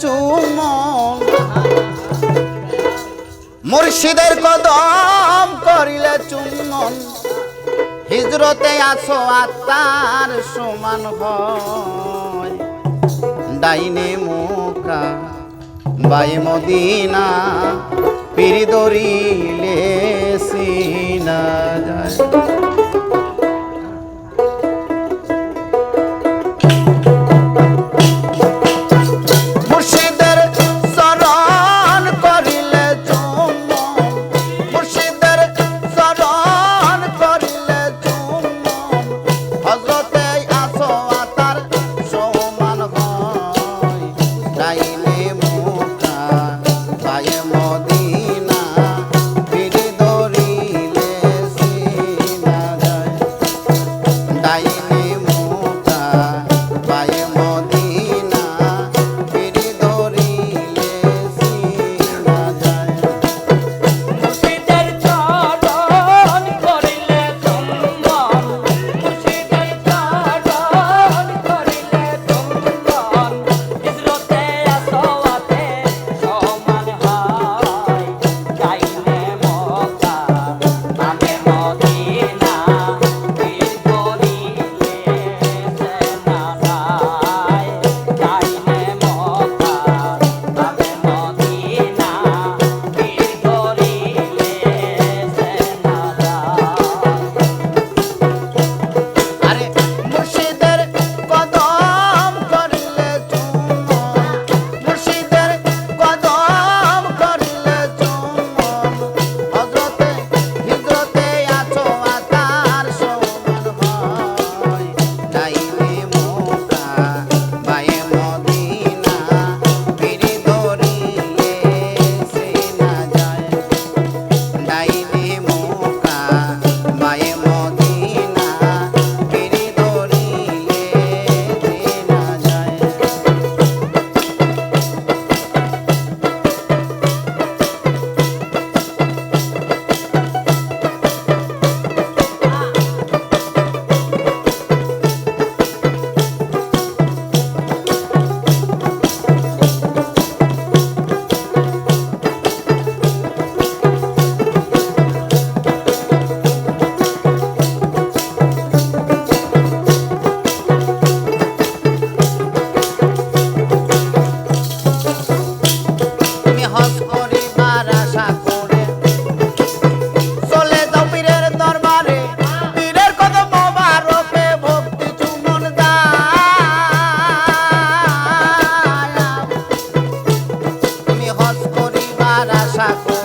চুমন মুর্শিদের কদম করিলে চুম্বন। হিজরতে আসো আত্মার সমান হয় ডাইনে মোকা বাই মদিনা পিরি দরিলে সিনা যায়। saco.